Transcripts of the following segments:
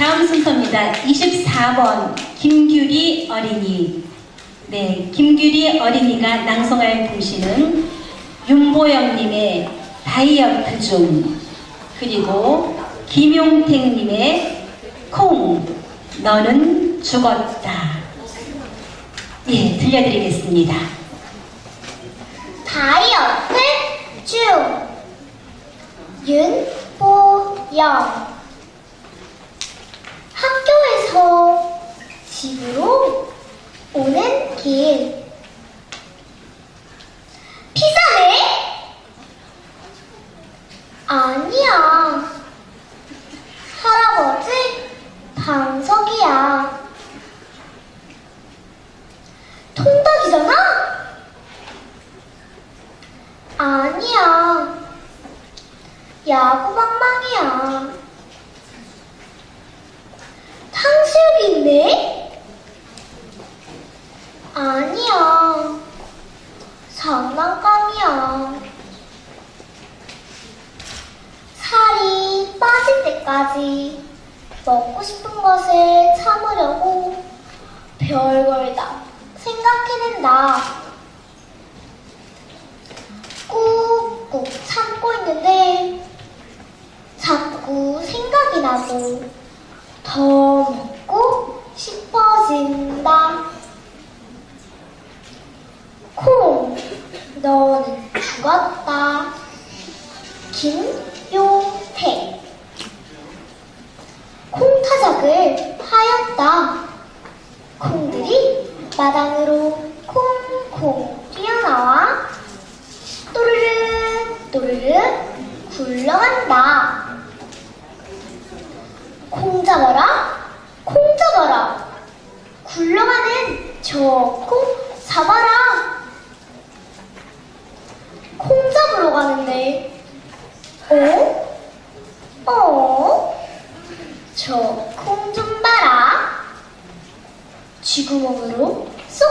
다음 순서입니다. 24번 김규리 어린이. 네, 김규리 어린이가 낭송할 동시는 윤보영님의 다이어트 중 그리고 김용택님의 콩 너는 죽었다. 예, 들려드리겠습니다. 다이어트 중 윤보영 학교에서 집으로 오는 길 피자네? 아니야 할아버지 방석이야 통닭이잖아? 아니야. 야구방망이야. 탕수육이 있네? 아니야. 장난감이야. 살이 빠질 때까지 먹고 싶은 것을 참으려고 별걸 다 생각해낸다. 꾹꾹 참고 있는데 자꾸 생각이 나고 더 먹고 싶어진다. 콩, 너는 죽었다. 김용태 콩타작을 하였다. 콩들이 마당으로 콩콩 뛰어나와 또르르 또르르 굴러간다. 콩 잡아라, 콩 잡아라. 굴러가는 저 콩 잡아라. 콩 잡으러 가는데, 어? 어? 저 콩 좀 봐라. 쥐구멍으로 쏙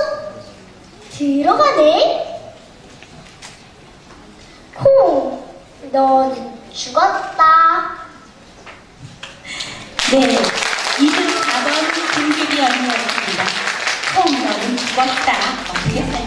들어가네. 콩, 너는 죽었다. 네, 24번 김규리 어린이였습니다. 콩 너는 죽었다. 어떻게?